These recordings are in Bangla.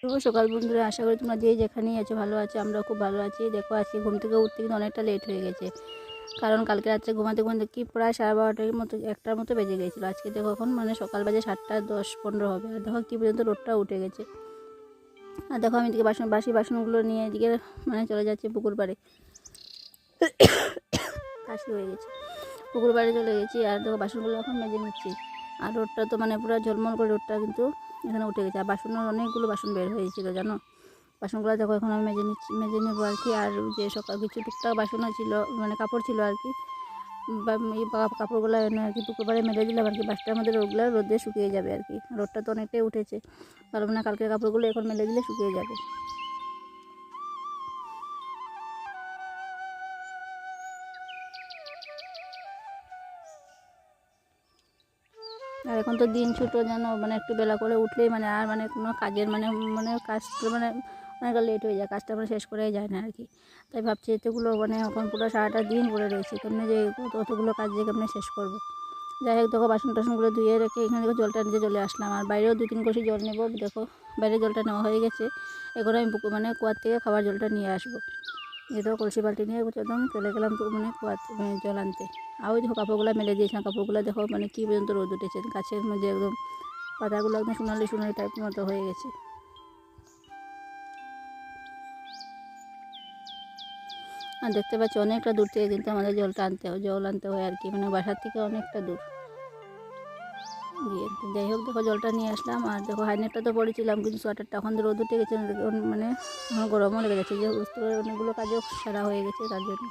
শুভ সকাল বন্ধুরা, আশা করি তোমরা যে যেখানেই আছো ভালো আছো আমরা খুব ভালো আছি। দেখো, আজকে ঘুম থেকে উঠতে কিন্তু অনেকটা লেট হয়ে গেছে। কারণ কালকে রাত্রে ঘুমাতে ঘুমাতে কি প্রায় সাড়ে বারোটার মতো, একটার মতো বেজে গেছিল। আজকে দেখো এখন মানে সকাল বাজে সাতটা দশ পনেরো হবে। আর দেখো কি পর্যন্ত রোডটা উঠে গেছে। আর দেখো আমি এদিকে বাসন, বাসি বাসনগুলো নিয়ে এদিকে মানে চলে যাচ্ছে পুকুর পাড়ে। কাশি হয়ে গেছে। পুকুর পাড়ে চলে গেছি। আর দেখো বাসনগুলো এখন মেজে নিচ্ছি। আর রোডটা তো মানে পুরো ঝলমল করে রোডটা কিন্তু এখানে উঠে গেছে। আর বাসনের অনেকগুলো বাসন বের হয়েছিল, জানো? বাসনগুলো দেখো, এখন আমি মেজে নিচ্ছি, মেজে নেব আর কি। আর যে সকাল কিছু টুকটাক বাসনও ছিল মানে কাপড় ছিল আর কি কাপড়গুলো এনে আর কি পুকুর পাড়ে মেলে দিলাম আর কি। বাসটার মধ্যে রোদগুলো রোদে শুকিয়ে যাবে আর কি। রোদটা তো অনেকটাই উঠেছে। ভালো না কালকের কাপড়গুলো এখন মেলে দিলে শুকিয়ে যাবে। এখন তো দিন ছোটো যেন মানে একটু বেলা করে উঠলেই মানে আর মানে কোনো কাজের মানে মানে কাজ মানে অনেকটা লেট হয়ে যায়, কাজটা মানে শেষ করাই যায় না আর কি। তাই ভাবছি এতগুলো মানে এখন পুরো সারাটা দিন পড়ে রয়েছে, কেমনি যে অতগুলো কাজ যে কেমনি শেষ করব। যাই হোক দেখো বাসন টাসনগুলো ধুয়ে রেখে এখানে দেখো জলটা নিতে চলে আসলাম, আর বাইরেও দু তিন কষি জল নেব, দেখো বাইরে জলটা নেওয়া হয়ে গেছে এখন আমি মানে কুয়ার থেকে খাবার জলটা নিয়ে আসব। দেখো কলসি বালতি নিয়ে একদম চলে গেলাম তো মানে কুয়ার মানে জল আনতে। আর ওই দেখো কাপড়গুলো মেলে দিয়েছিলাম, কাপড়গুলো দেখো মানে কী পর্যন্ত রোদ উঠেছে। গাছের মধ্যে একদম পাতাগুলো একদম সোনালি সোনালি টাইপের মতো হয়ে গেছে। আর দেখতে পাচ্ছি অনেকটা দূর থেকে কিন্তু আমাদের জলটা আনতে হয়, জল আনতে হয় আর কি মানে বাসার থেকে অনেকটা দূর। তো যাই হোক, দেখো জলটা নিয়ে আসলাম। আর দেখো হাইনেটটা তো পড়েছিলাম, কিন্তু সোয়াটারটা এখন রোদ উঠে গেছে মানে গরমও লেগে যাচ্ছে যে অনেকগুলো কাজও সারা হয়ে গেছে তার জন্য।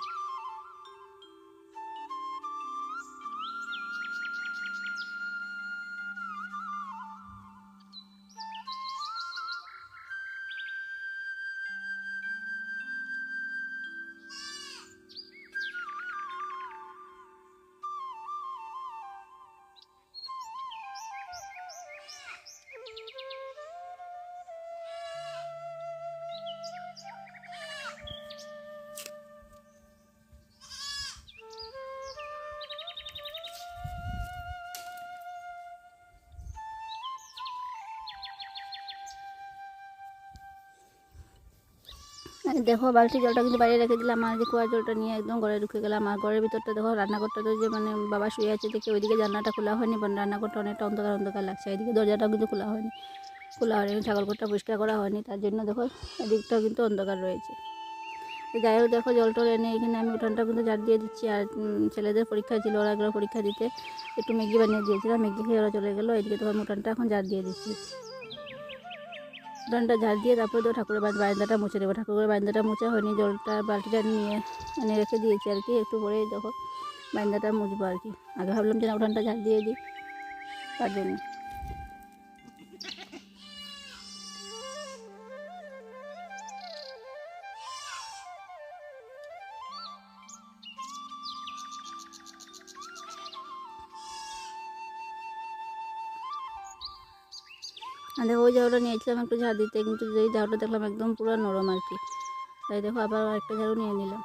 দেখো, বালতি জলটা কিন্তু বাইরে রেখে দিলাম। আর যে কুয়ার জলটা নিয়ে একদম ঘরে ঢুকে গেলাম। আর ঘরের ভিতরটা দেখো, রান্নাঘরটা তো যে মানে বাবা শুয়ে আছে দেখে ওইদিকে জানলাটা খোলা হয়নি মানে রান্নাঘরটা অনেকটা অন্ধকার অন্ধকার লাগছে। এদিকে দরজাটাও কিন্তু খোলা হয়নি। খোলা হয়নি ছাগলঘরটা পরিষ্কার করা হয়নি। তার জন্য দেখো, এদিকটাও কিন্তু অন্ধকার রয়েছে। যাই হোক, দেখো, জল টল এনে এখানে আমি উঠানটা কিন্তু ঝাড় দিয়ে দিচ্ছি। আর ছেলেদের পরীক্ষা ছিল, ওরা গেলো পরীক্ষা দিতে একটু ম্যাগি বানিয়ে দিয়েছিলাম ম্যাগি খেয়ে ওরা চলে গেলো। এদিকে তখন উঠানটা এখন ঝাড় দিয়ে দিচ্ছি। উঠানটা ঝাড় দিয়ে তারপরে তো ঠাকুরের বারান- বারান্দাটা মুছে দেবো। ঠাকুরের বারান্দাটা মোছা হয়নি, জলটা বালতিটা নিয়ে মানে রেখে দিয়েছি আর কি। একটু পরে যখন বারান্দাটা মুছবো আর কি। আগে ভাবলাম যে না উঠানটা ঝাড় দিয়ে দিই, তার জন্য। দেখো ওই ঝাড়ুটা নিয়েছিলাম একটু ঝাড় দিতে, কিন্তু যেই ঝাড়ুটা দেখলাম একদম পুরো নরম আর কি। তাই দেখো আবার একটা ঝাড়ু নিয়ে নিলাম।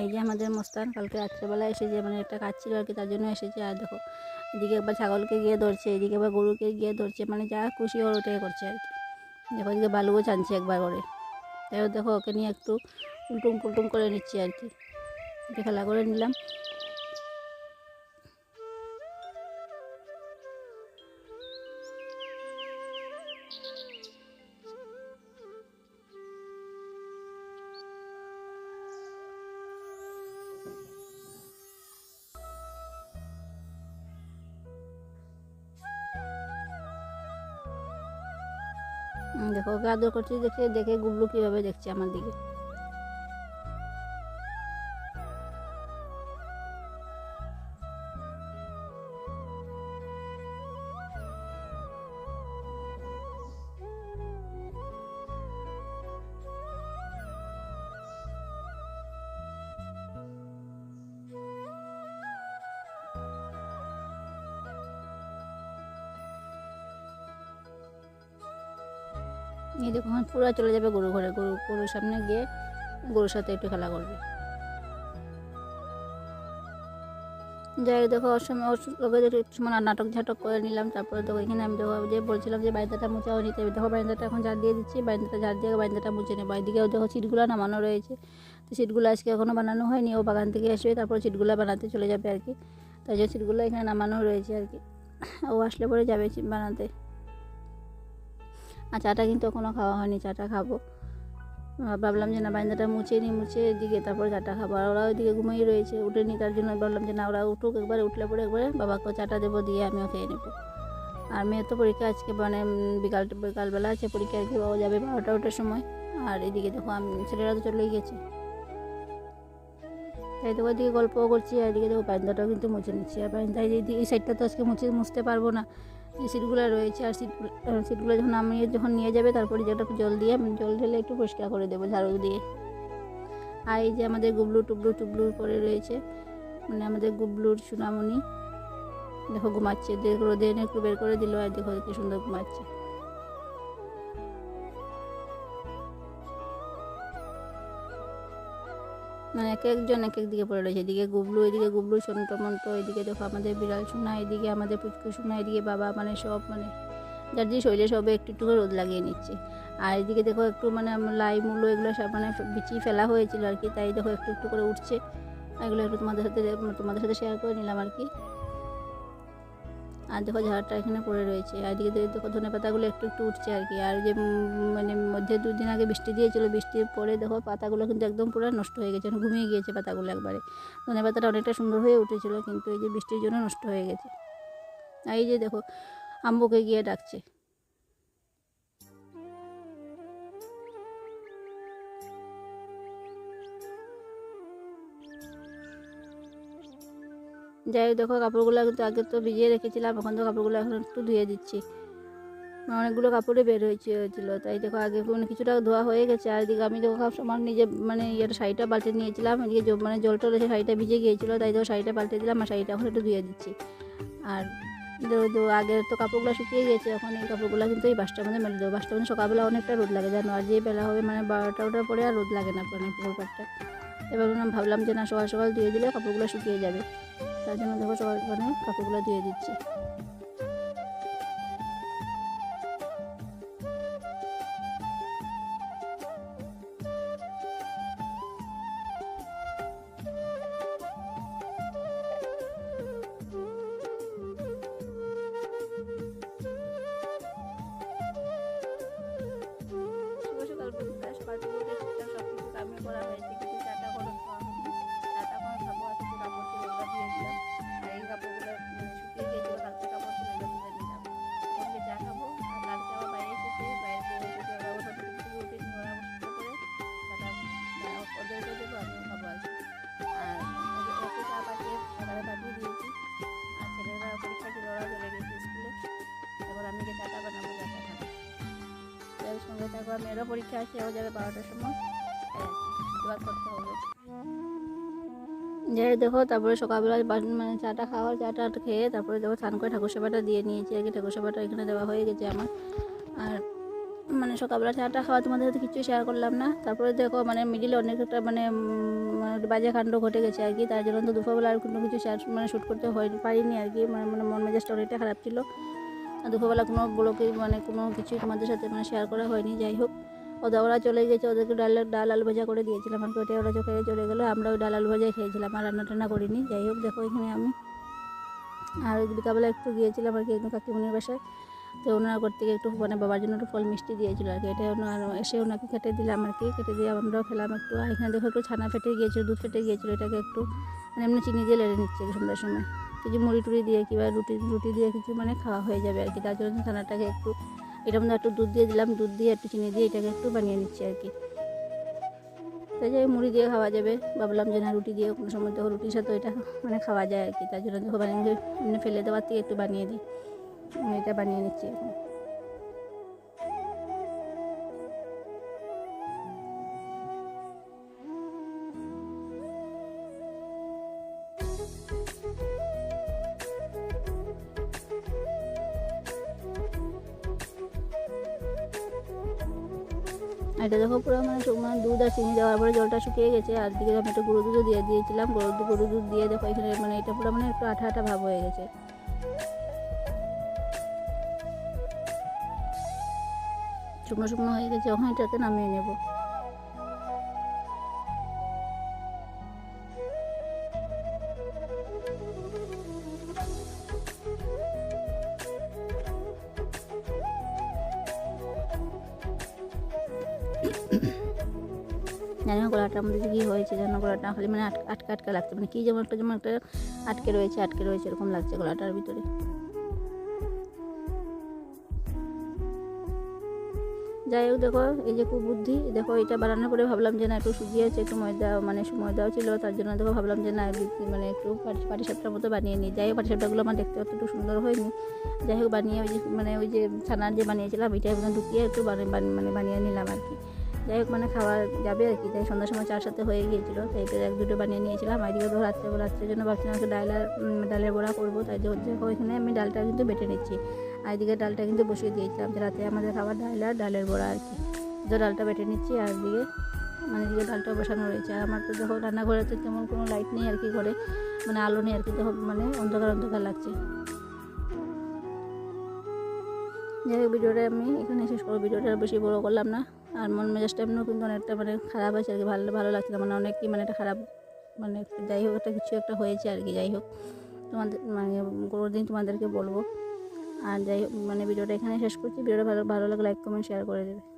এই যে আমাদের মস্তান কালকে রাত্রেবেলা এসে যে মানে একটা কাজ ছিল আর কি, তার জন্য এসেছে। আর দেখো, এদিকে একবার ছাগলকে গিয়ে ধরছে, এদিকে একবার গরুকে গিয়ে ধরছে মানে যা খুশি ওর ওটাই করছে আর কি। দেখো এদিকে বালুও ছানছে একবার করে। তাই দেখো ওকে নিয়ে একটু উল্টুম পুলটুম করে নিচ্ছি আর কি। একটু খেলা করে নিলাম। দেখো ওকে করছি দেখে দেখে গুবলু কীভাবে দেখছে আমার দিকে। এই দেখো, এখন পুরো চলে যাবে গরু ঘরে। গরু, গরুর সামনে গিয়ে গরুর সাথে একটু খেলা করবে। যাই দেখো ওর সময় ওর সময় নাটক ঝাটক করে নিলাম। তারপরে দেখো, এখানে আমি দেখো, যে বলছিলাম যে বারিন্দাটা মুছা হয়নি তাই দেখো, বারিন্দাটা এখন ঝাড় দিয়ে দিচ্ছি। বারিন্দাটা ঝাড় দিয়ে বারিন্দাটা মুছে নেব। এদিকেও দেখো, সিটগুলো নামানো রয়েছে। তো সিটগুলো আজকে এখনও বানানো হয়নি। ও বাগান থেকে আসবে, তারপর সিটগুলো বানাতে চলে যাবে আর কি। তাই জন্য সিটগুলো এখানে নামানো রয়েছে আর কি। ও আসলে পরে যাবে বানাতে। আর চাটা কিন্তু এখনও খাওয়া হয়নি, চাটা খাব। ভাবলাম যে না বাইন্দাটা মুছে নিই মুছে এদিকে তারপর চাটা খাব। আর ওরা ওইদিকে ঘুমিয়ে রয়েছে উঠে নি তার জন্য ভাবলাম যে না, ওরা উঠুক, একবারে উঠলে পরে একবারে বাবাকেও চাটা দেবো, দিয়ে আমিও খেয়ে নেব। আর মেয়ের তো পরীক্ষা আজকে মানে বিকাল, বিকালবেলা আছে পরীক্ষা, আর কি ও যাবে বারোটা ওটার সময়। আর এদিকে দেখো, আমি, ছেলেরা তো চলেই গেছে। তাই দেখো, এদিকে গল্পও করছি, আর এদিকে দেখো বাইন্দাটাও কিন্তু মুছে নিচ্ছি। আর বারান্দা এই এই সাইডটা তো আজকে মুছে, মুছতে পারব না। যে সিটগুলো রয়েছে আর সিটগুলো সিটগুলো যখন আমি যখন নিয়ে যাবে তারপরে যে যেটা জল দিয়ে, আমি জল ঢেলে একটু পরিষ্কার করে দেবো ঝাড়ু দিয়ে। আর এই যে আমাদের গুবলু টুবলু টুবলু করে রয়েছে মানে আমাদের গুবলুর সুনামনি দেখো, ঘুমাচ্ছে দেখো রোদে এনে একটু বের করে দিল আর দেখো, কি সুন্দর ঘুমাচ্ছে। মানে এক একজন এক এক দিকে পড়ে রয়েছে। এদিকে গুবলু এদিকে গুবলু, সন্ত মন্ত, এদিকে দেখো আমাদের বিড়াল সোনা, এদিকে আমাদের পুচকু সোনা, এদিকে বাবা মানে সব মানে যার যে শরীরে সবে একটু একটু করে রোদ লাগিয়ে নিচ্ছে। আর এদিকে দেখো একটু মানে লাই মূল্য এগুলো সব মানে বিছিয়ে ফেলা হয়েছিল আর কি, তাই দেখো একটু একটু করে উঠছে। এগুলো একটু তোমাদের সাথে তোমাদের সাথে শেয়ার করে নিলাম আর কি। আর দেখো ঝাড়টা এখানে পড়ে রয়েছে। আর এদিকে দেখো- ধনে পাতাগুলো একটু একটু উঠছে আর কি। আর যে মানে মধ্যে দুদিন আগে বৃষ্টি দিয়েছিল, বৃষ্টির পরে দেখো পাতাগুলো কিন্তু একদম পুরো নষ্ট হয়ে গেছে মানে ঘুমিয়ে গিয়েছে পাতাগুলো একবারে। ধনে পাতাটা অনেকটা সুন্দর হয়ে উঠেছিল, কিন্তু এই যে বৃষ্টির জন্য নষ্ট হয়ে গেছে। এই যে দেখো, আম্বুকে গিয়ে ডাকছে। যাই হোক, দেখো, কাপড়গুলো কিন্তু আগে তো ভিজিয়ে রেখেছিলাম, এখন তো কাপড়গুলো এখন একটু ধুয়ে দিচ্ছি। অনেকগুলো কাপড়ে বের হয়েছে, হয়েছিল। তাই দেখো, আগে মানে কিছুটা ধোয়া হয়ে গেছে, আর এদিকে আমি দেখো আমার নিজে মানে ইয়ের শাড়িটা পাল্টে নিয়েছিলাম। এদিকে মানে জল টল এসে শাড়িটা ভিজে গিয়েছিল, তাই দেখো, শাড়িটা পাল্টে দিলাম, আর শাড়িটা এখন একটু ধুয়ে দিচ্ছি। আর দেখো আগে তো কাপড়গুলো শুকিয়ে গেছে এখন এই কাপড়গুলো কিন্তু এই বাসটার মধ্যে মেলে দেবো বাসটার মধ্যে সকালবেলা অনেকটা রোদ লাগে, জানো? আর যে বেলা হবে মানে বারোটা ওটার পরে আর রোদ লাগে না মানে পুকুর পাড়টা এবার ভাবলাম যে না, সকাল সকাল ধুয়ে দিলে কাপড়গুলো শুকিয়ে যাবে। তার জন্য দেখো মানে কাপড়গুলো ধুয়ে দিচ্ছি। তারপর মেয়েরও পরীক্ষা আছে ও যাবে বারোটার সময়। করতে হবে। যাই দেখো, তারপরে সকালবেলা মানে চাটা খাওয়ার, চাটা খেয়ে তারপরে দেখো স্নান করে ঠাকুর সেবাটা দিয়ে নিয়েছি। আর কি ঠাকুর সেবাটা এখানে দেওয়া হয়ে গেছে আমার। আর মানে সকালবেলা চাটা খাওয়া তোমাদের সাথে কিছু শেয়ার করলাম না। তারপরে দেখো মানে মিডিলে অনেক একটা মানে মানে বাজে কাণ্ড ঘটে গেছে আর কি। তার জন্য তো দুপুরবেলা আর কোনো কিছু শেয়ার মানে শ্যুট করতে হয় পারিনি আর কি। মানে মানে মন মেজাজটা অনেকটা খারাপ ছিল। দুপুরবেলা কোনো ব্লকে মানে কোনো কিছু তোমাদের সাথে মানে শেয়ার করা হয়নি, যাই হোক। ওরা ওরা চলে গেছে, ওদেরকে ডাল ডাল আলু ভাজা করে দিয়েছিলাম। আর ওটা ওরা চোখে চলে গেলো, আমরা ওই ডাল আলু ভাজাই খেয়েছিলাম, আর রান্না টান্না করিনি। যাই হোক, দেখো এখানে আমি। আর ওই বিকালবেলা একটু গিয়েছিলাম আর কি কাকিমুনির বাসায়। তো ওনার ঘর থেকে একটু মানে বাবার জন্য একটু ফল মিষ্টি দিয়েছিল আর কি। এটা ওনার এসে ওনাকে কেটে দিলাম আর কি, কেটে দিয়ে আমরাও খেলাম একটু। আর এখানে দেখো একটু ছানা ফেটে গিয়েছিল, দুধ ফেটে গিয়েছিল, এটাকে একটু মানে এমনি চিনি দিয়ে লেড়ে নিচ্ছে সন্ধ্যার সময়। কিছু মুড়ি টুড়ি দিয়ে কিংবা রুটি রুটি দিয়ে কিছু মানে খাওয়া হয়ে যাবে আর কি। তার জন্য ছানাটাকে একটু এটার মধ্যে একটু দুধ দিয়ে দিলাম, দুধ দিয়ে একটু চিনি দিয়ে এটাকে একটু বানিয়ে নিচ্ছি আর কি। তাই যাই মুড়ি দিয়ে খাওয়া যাবে। ভাবলাম যে না, রুটি দিয়ে কোনো সময় দেখো রুটির সাথে এটা মানে খাওয়া যায় আর কি। তার জন্য বানিয়ে ফেলে দেওয়ার থেকে একটু বানিয়ে দিই। আমি এটা বানিয়ে নিচ্ছি এখন। এটা দেখো পুরো মানে মানে দুধ আর চিনি দেওয়ার পরে জলটা শুকিয়ে গেছে, আর দিকে আমি একটু গরু দুধও দিয়ে দিয়েছিলাম। গরু দুধ গরু দুধ দিয়ে দেখো এখানে মানে এটা পুরো মানে একটু আঠা আঠা ভাব হয়ে গেছে। শুকনো শুকনো হয়ে গেছে ওখানে এটাতে নামিয়ে নেব। জানি না গলাটার মধ্যে কী হয়েছে, যেন গলাটা খালি মানে আটকা আটকা লাগছে। মানে কী যেমন একটা যেমন একটা আটকে রয়েছে আটকে রয়েছে, এরকম লাগছে গলাটার ভিতরে। যাই হোক দেখো, এই যে কুবুদ্ধি দেখো এটা বানানোর পরে ভাবলাম যে না, একটু সুজি আছে, একটু ময়দা মানে ময়দাও ছিল, তার জন্য দেখো ভাবলাম যে না মানে একটু পাটি পাটি সাপটার মতো বানিয়ে নিই। যাই হোক পাটি সাপটাগুলো আমার দেখতে অতটু সুন্দর হয়নি। যাই হোক, বানিয়ে ওই যে মানে ওই যে ছানার যে বানিয়েছিলাম, ওইটা একদম ঢুকিয়ে একটু মানে বানিয়ে নিলাম আর কি। যাই হোক মানে খাওয়া যাবে আর কি। তাই সন্ধ্যার সময় চার সাথে হয়ে গিয়েছিল তাই তো এক দুটো বানিয়ে নিয়েছিলাম। আর ধরো রাত্রে রাত্রের জন্য ভাবছিলাম একটু ডাল আর ডালের বড়া করব, তাই দেখো এখানে আমি ডালটা কিন্তু বেটে নিচ্ছি। আর এদিকে ডালটা কিন্তু বসিয়ে দিয়েছিলাম যে রাতে আমাদের খাবার ডাল আর ডালের বড়া আর কি। তো ডালটা বেটে নিচ্ছি আর এদিকে মানে এদিকে ডালটা বসানো রয়েছে। আর আমার তো দেখো, রান্নাঘরে তো তেমন কোনো লাইট নেই আর কি ঘরে। মানে আলো নেই আর কি, দেখো মানে অন্ধকার অন্ধকার লাগছে। যাই হোক, ভিডিওটা আমি এখানে শেষ করব। ভিডিওটা বেশি বড় করলাম না। আর মন মেজাজটা এমনিও কিন্তু অনেকটা মানে খারাপ আছে আর কি, ভালো ভালো লাগছে না। মানে অনেকই মানে একটা খারাপ মানে যাই হোক, একটা কিছু একটা হয়েছে আর কি, যাই হোক। তোমাদের মানে কোনো দিন তোমাদেরকে বলব। আর যাই হোক মানে ভিডিওটা এখানে শেষ করছি। ভিডিওটা ভালো ভালো লাগলে লাইক কমেন্ট শেয়ার করে দেবে।